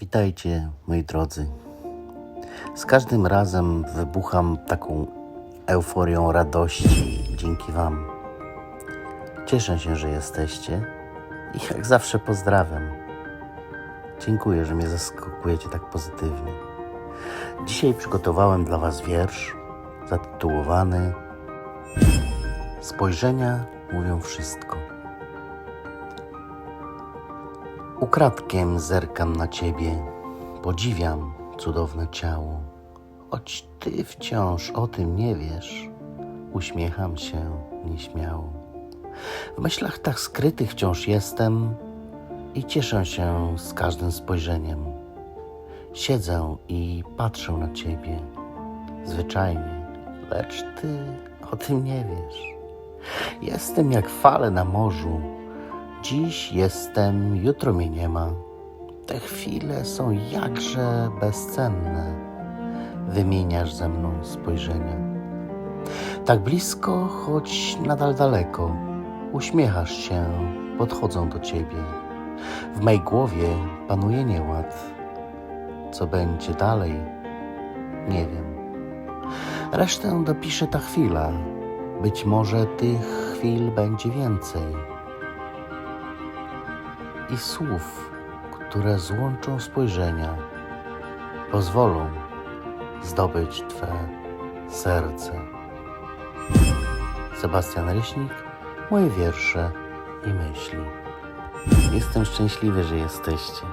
Witajcie, moi drodzy. Z każdym razem wybucham taką euforią radości dzięki Wam. Cieszę się, że jesteście i jak zawsze pozdrawiam. Dziękuję, że mnie zaskakujecie tak pozytywnie. Dzisiaj przygotowałem dla Was wiersz zatytułowany Spojrzenia mówią wszystko. Ukradkiem zerkam na ciebie, podziwiam cudowne ciało. Choć ty wciąż o tym nie wiesz, uśmiecham się nieśmiało. W myślach tak skrytych wciąż jestem i cieszę się z każdym spojrzeniem. Siedzę i patrzę na ciebie, zwyczajnie, lecz ty o tym nie wiesz. Jestem jak fale na morzu. Dziś jestem, jutro mnie nie ma. Te chwile są jakże bezcenne. Wymieniasz ze mną spojrzenia. Tak blisko, choć nadal daleko. Uśmiechasz się, podchodzą do ciebie. W mej głowie panuje nieład. Co będzie dalej, nie wiem. Resztę dopisze ta chwila. Być może tych chwil będzie więcej. I słów, które złączą spojrzenia, pozwolą zdobyć Twe serce. Sebastian Ryśnik, moje wiersze i myśli. Jestem szczęśliwy, że jesteście.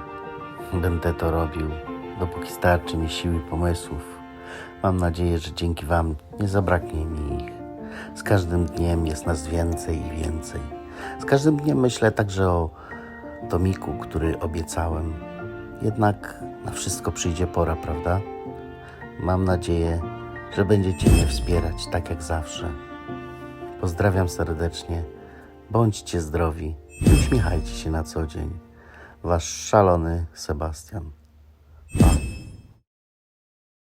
Będę to robił, dopóki starczy mi sił i pomysłów. Mam nadzieję, że dzięki Wam nie zabraknie mi ich. Z każdym dniem jest nas więcej i więcej. Z każdym dniem myślę także o Tomiku, który obiecałem. Jednak na wszystko przyjdzie pora, prawda? Mam nadzieję, że będziecie mnie wspierać tak jak zawsze. Pozdrawiam serdecznie. Bądźcie zdrowi i uśmiechajcie się na co dzień. Wasz szalony Sebastian.